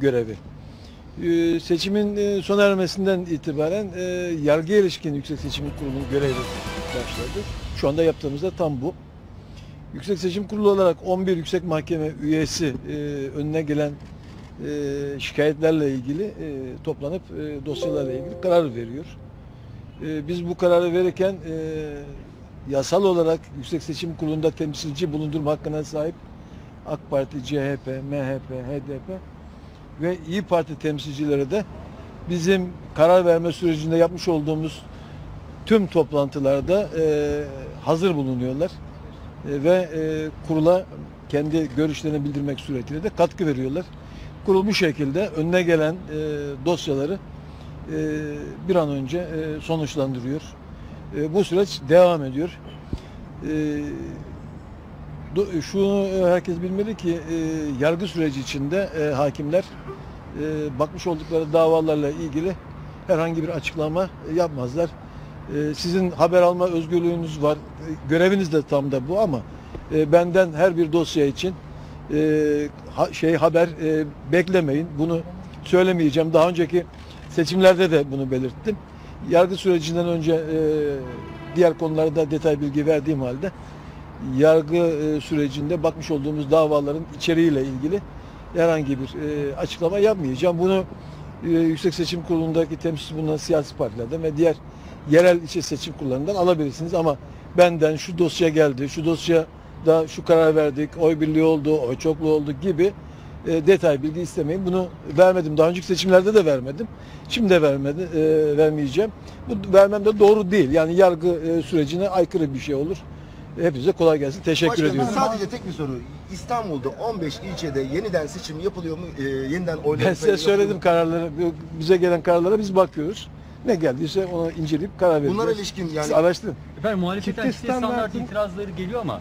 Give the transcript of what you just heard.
görevi. Ee, Seçimin e, sona ermesinden itibaren e, yargıya ilişkin Yüksek Seçim Kurulu'nun görevi başladı. Şu anda yaptığımız da tam bu. Yüksek Seçim Kurulu olarak 11 Yüksek Mahkeme üyesi e, önüne gelen e, şikayetlerle ilgili toplanıp dosyalarla ilgili karar veriyor. Biz bu kararı verirken yasal olarak Yüksek Seçim Kurulu'nda temsilci bulundurma hakkına sahip AK Parti, CHP, MHP, HDP ve İyi Parti temsilcileri de bizim karar verme sürecinde yapmış olduğumuz tüm toplantılarda e, hazır bulunuyorlar E, ve e, kurula kendi görüşlerini bildirmek suretiyle de katkı veriyorlar. Kurul bu şekilde önüne gelen e, dosyaları e, bir an önce e, sonuçlandırıyor. E, bu süreç devam ediyor. E, şunu herkes bilmeli ki e, yargı süreci içinde e, hakimler e, bakmış oldukları davalarla ilgili herhangi bir açıklama yapmazlar. E, sizin haber alma özgürlüğünüz var. E, göreviniz de tam da bu ama e, benden her bir dosya için e, şey haber e, beklemeyin. Bunu söylemeyeceğim. Daha önceki seçimlerde de bunu belirttim. Yargı sürecinden önce e, diğer konularda detay bilgi verdiğim halde yargı e, sürecinde bakmış olduğumuz davaların içeriğiyle ilgili herhangi bir e, açıklama yapmayacağım. Bunu e, Yüksek Seçim Kurulu'ndaki temsil bulunan siyasi partilerden ve diğer yerel ilçe seçim kurullarından alabilirsiniz ama benden şu dosya geldi, şu dosya da şu karar verdik, oy birliği oldu, oy çoklu oldu gibi detay bilgi istemeyin. Bunu vermedim. Daha önceki seçimlerde de vermedim. Şimdi de vermedi, vermeyeceğim. Bu vermem de doğru değil. Yani yargı sürecine aykırı bir şey olur. Hepinize kolay gelsin. Teşekkür Başkanım, ediyorum. sadece tek bir soru. İstanbul'da 15 ilçede yeniden seçim yapılıyor mu? Ee, yeniden oylar Ben size söyledim kararları, bize gelen kararlara biz bakıyoruz. Ne geldiyse onu inceleyip karar vereceğiz. Bunlara ilişkin yani Siz araştırın. Efendim muhalefetten çifte standart itirazları geliyor ama